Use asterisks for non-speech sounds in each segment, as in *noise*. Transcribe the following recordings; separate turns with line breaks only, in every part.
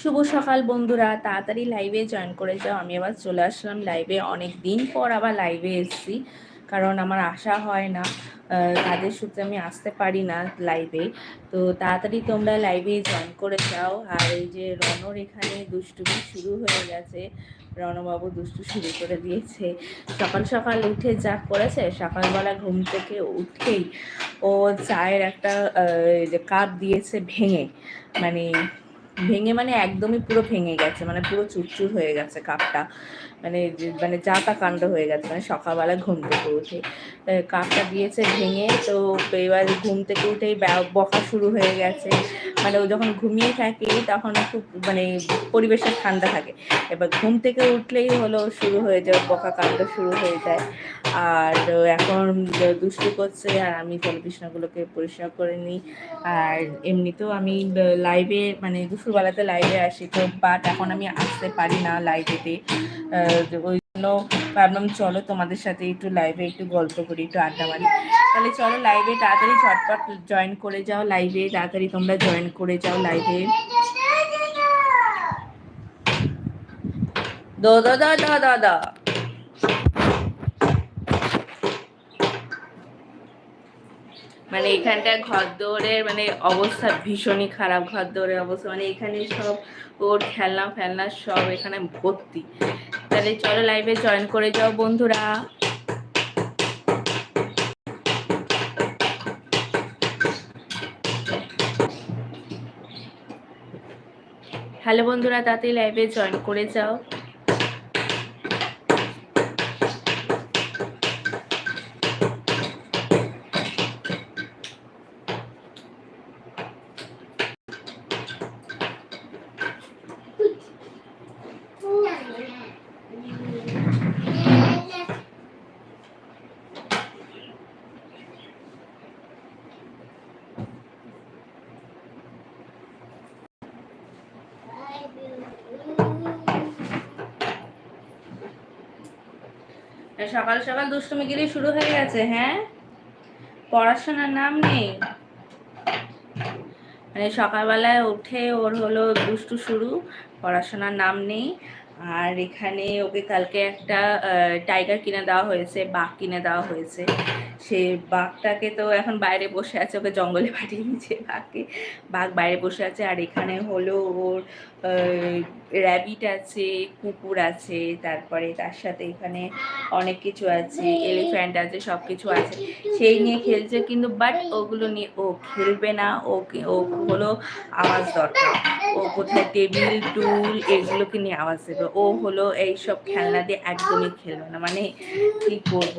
শুভ সকাল বন্ধুরা, তাড়াতাড়ি লাইভে জয়েন করে যাও। আমি আবার চলে আসলাম লাইভে অনেক দিন পর আবার লাইভে এসেছি, কারণ আমার আসা হয় না। কাজের সূত্রে আমি আসতে পারি না লাইভে তো তাড়াতাড়ি তোমরা লাইভে জয়েন করে যাও। আর এই যে রনর এখানে দুষ্টুমি শুরু হয়ে গেছে। রণবাবু দুষ্টু শুরু করে দিয়েছে। সকাল সকাল উঠে যা করেছে, সকালবেলা ঘুম থেকে উঠেই ও চায়ের একটা কাপ দিয়েছে ভেঙে। মানে ভেঙে মানে একদমই পুরো ভেঙে গেছে মানে পুরো চুরচুর হয়ে গেছে কাপটা। মানে যে- মানে যাতা কাণ্ড হয়ে গেছে মানে সকালবেলা ঘুম থেকে উঠে। কাপটা দিয়েছে ভেঙে, তো এবার ঘুম থেকে উঠেই বকা শুরু হয়ে গেছে। মানে ও যখন ঘুমিয়ে থাকে, তখন খুব মানে পরিবেশটা ঠান্ডা থাকে। এবার ঘুম থেকে উঠলেই হলো, শুরু হয়ে যায়, বকা কাণ্ড শুরু হয়ে যায়। আর এখন দুষ্টু করছে, আর আমি জলবিষ্ণাগুলোকে পরিষ্কার করে নিই। আর এমনিতেও আমি লাইভে মানে দুপুরবেলাতে লাইভে আসি তো বাট এখন আমি আসতে পারি না লাইভেতে ওই জন্য ভাবলাম চলো তোমাদের সাথে একটু লাইভে একটু গল্প করি একটু আড্ডা মারি। তাহলে চলো লাইভে তাড়াতাড়ি ঝটপট জয়েন করে যাও লাইভে তাড়াতাড়ি তোমরা জয়েন করে যাও লাইভে দো দো দো দো দো। মানে এখানটা ঘর দৌড়ের মানে অবস্থা ভীষণই খারাপ ঘর দৌড়ের অবস্থা। মানে এখানে সব ওর খেলনা ফেলনা সব এখানে ভর্তি। তাহলে চলো লাইভে জয়েন করে যাও বন্ধুরা। হ্যালো বন্ধুরা, তাড়াতাড়ি লাইভে জয়েন করে যাও। সকাল সকাল দুষ্টুমি গিরি শুরু হয়ে গেছে হ্যাঁ? পড়াশোনার নাম নেই? মানে সকালবেলায় উঠে ওর হলো দুষ্টু শুরু, পড়াশোনার নাম নেই। আর এখানে ওকে কালকে একটা টাইগার কিনে দেওয়া হয়েছে, বাঘ কিনে দেওয়া হয়েছে। সে বাঘটাকে তো এখন বাইরে বসে আছে, ওকে জঙ্গলে *laughs* পাঠিয়ে দিয়েছে বাঘকে। বাঘ বাইরে বসে আছে, আর এখানে হলো ওর র্যাবিট আছে, কুকুর আছে, তারপরে তার সাথে এখানে অনেক কিছু আছে এলিফ্যান্ট আছে সব কিছু আছে। সেই নিয়ে খেলছে কিন্তু বাট ওগুলো নিয়ে ও খেলবে না, ওকে, ও হলো আওয়াজ দরকার। ও কোথায় টেবিল, টুল এগুলোকে নিয়ে আওয়াজ দেবে? ও হলো এই সব খেলনা দিয়ে একদমই খেলবে না মানে কি করব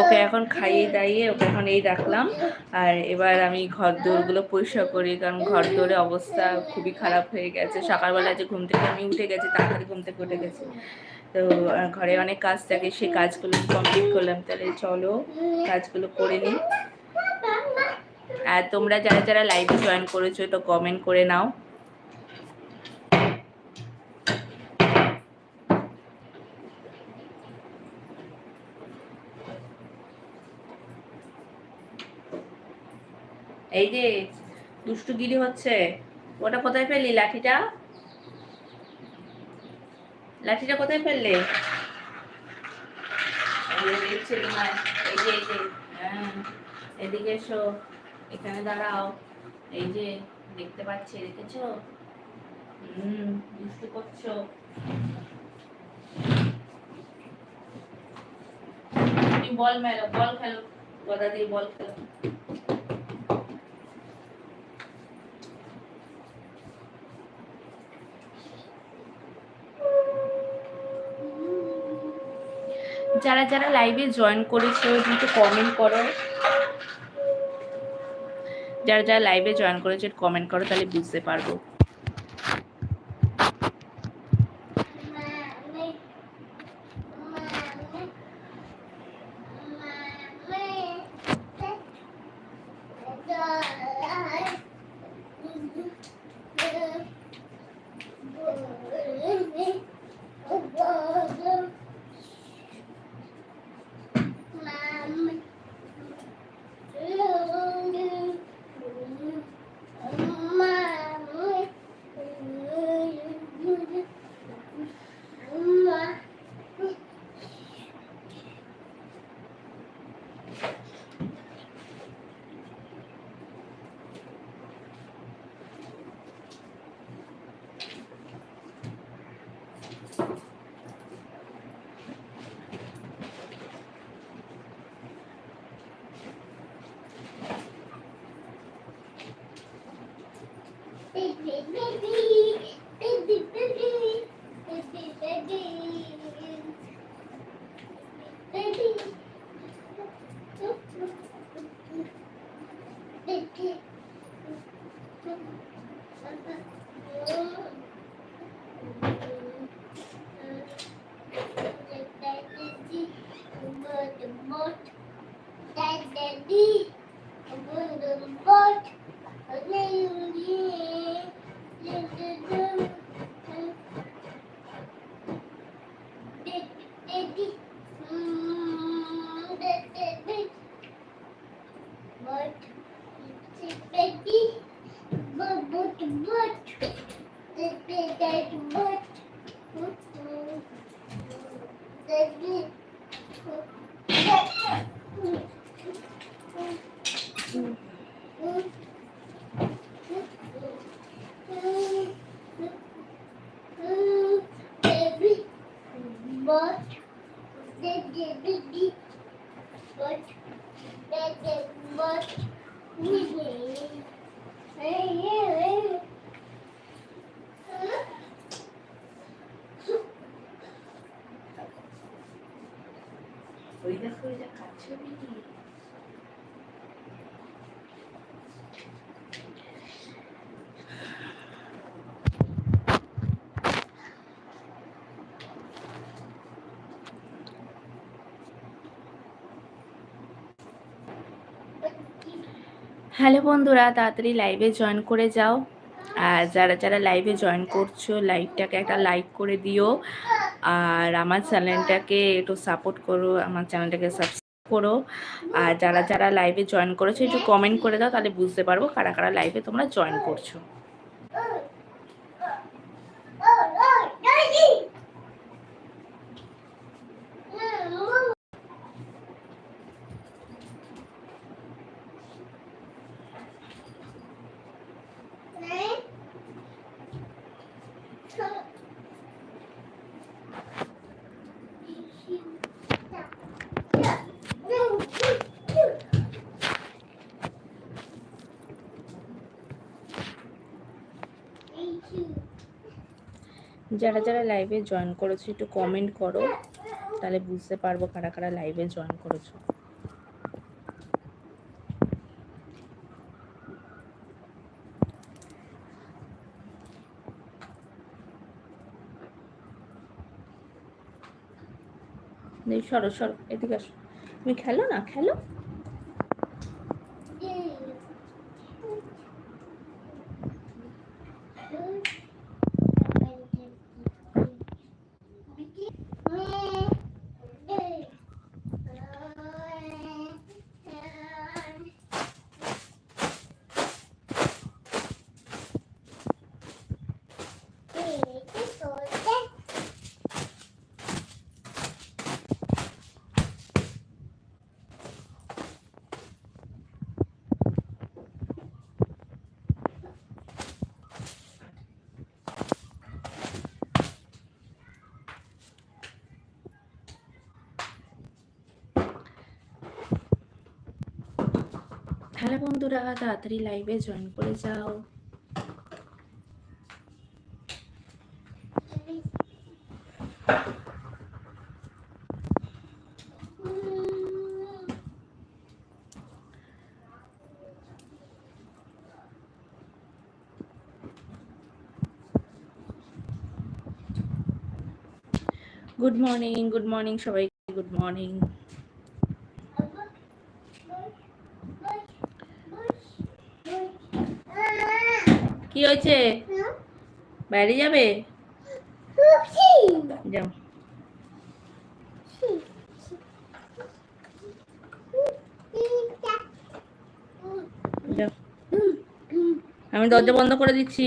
ওকে এখন খাইয়ে দাইয়ে ওকে এখন এই রাখলাম। আর এবার আমি ঘর দৌড়গুলো পরিষ্কার করি, কারণ ঘর দৌড়ে অবস্থা খুবই খারাপ হয়ে গেছে। সকালবেলা যে ঘুম থেকে আমি উঠে গেছি, তাড়াতাড়ি ঘুম থেকে উঠে গেছি। তো ঘরে অনেক কাজ থাকে, সেই কাজগুলো কমপ্লিট করলাম। তাহলে চলো কাজগুলো করে নিই। আর তোমরা যারা যারা লাইভে জয়েন করেছ তো কমেন্ট করে নাও। এই যে দুষ্টুগিরি হচ্ছে। ওটা কোথায় ফেললি, লাঠিটা? লাঠিটা কোথায় ফেললে? এই যে হ্যাঁ এদিকে এসো। এখানে দাঁড়াও। এই যে দেখতে পাচ্ছি, দেখেছ? হুম দুষ্টু করছ বল মেলো বল খেলো। গদা দিয়ে বল খেলো। যারা যারা লাইভে জয়েন করেছ কিন্তু কমেন্ট করো। যারা যারা লাইভে জয়েন করেছেন কমেন্ট করো তাহলে বুঝতে পারব
Mama. Baby, baby, baby, baby, baby, baby, baby. Baby. Daddy, I'm going to the boat. Baby, but they did it, but did but did. Hey, hey, hey.
ওই দেখো ওই যে খাচ্ছে হ্যালো বন্ধুরা, তাড়াতাড়ি লাইভে জয়েন করে যাও। আর যারা যারা লাইভে জয়েন করছ লাইভটাকে একটা লাইক করে দিও। আর আমার চ্যানেলটাকে একটু সাপোর্ট করো, আমার চ্যানেলটাকে সাবস্ক্রাইব করো। আর যারা যারা লাইভে জয়েন করেছ, একটু কমেন্ট করে দাও, তাহলে বুঝতে পারব কারা কারা লাইভে তোমরা জয়েন করছ। যারা যারা লাইভে জয়েন করেছ, একটু কমেন্ট করো। তাহলে বুঝতে পারব কারা কারা লাইভে জয়েন করেছ। সরো সরো, এদিকে আসো। তুমি খেলো না? খেলো? হ্যালো বন্ধুরা তাড়াতাড়ি লাইভে জয়েন করে যাও। গুড মর্নিং গুড মর্নিং সবাইকে গুড মর্নিং কি হয়েছে? বাইরে যাবে? যাও। আমি দরজা বন্ধ করে দিচ্ছি।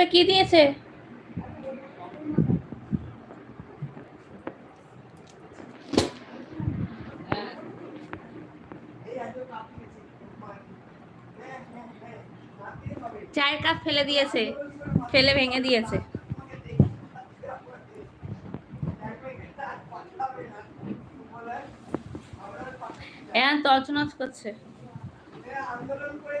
মুখে কি দিয়েছে? চায়ের কাপ ফেলে দিয়েছে, ফেলে ভেঙে দিয়েছে। এখন তছনছ করছে।
আন্দোলন করে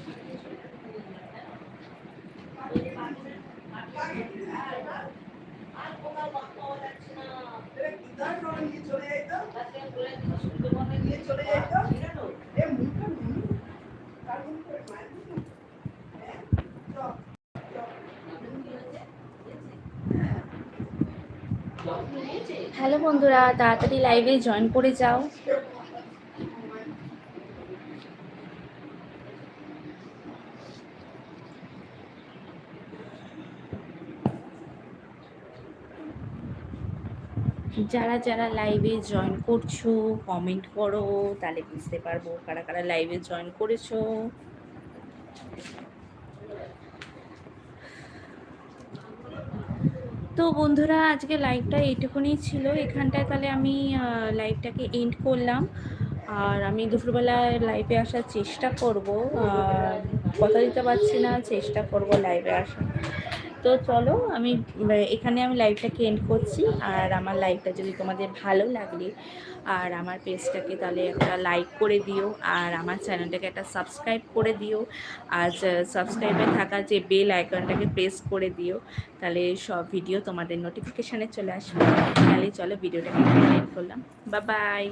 কোথায় করে নিয়ে চলে যাইতো নিয়ে চলে যাইতো এ মুখটা নুন তার মুখ করে মায়ের মুখ হ্যাঁ চল
হ্যালো বন্ধুরা, তাড়াতাড়ি লাইভে জয়েন করে যাও। যারা যারা লাইভে জয়েন করছ কমেন্ট করো, তাহলে বুঝতে পারব কারা কারা লাইভে জয়েন করেছ। তো বন্ধুরা, আজকে লাইভটা এইটুকুনি ছিল। এখানটায় তাহলে আমি লাইভটাকে এন্ড করলাম। আর আমি দুপুরবেলা লাইভে আসার চেষ্টা করব। কথা দিতে পারছি না, চেষ্টা করব লাইভে আসার। তো চলো, আমি এখানে আমি লাইভটাকে এন্ড করছি। আর আমার লাইভটা যদি তোমাদের ভালো লাগলে আর আমার পেজটাকে তাহলে একটা লাইক করে দিও, আর আমার চ্যানেলটাকে একটা সাবস্ক্রাইব করে দিও। আর সাবস্ক্রাইবে থাকা যে বেল আইকনটাকে প্রেস করে দিও, তাহলে সব ভিডিও তোমাদের নোটিফিকেশানে চলে আসবে। তাহলে চলো ভিডিওটাকে এন্ড করলাম। বা বাই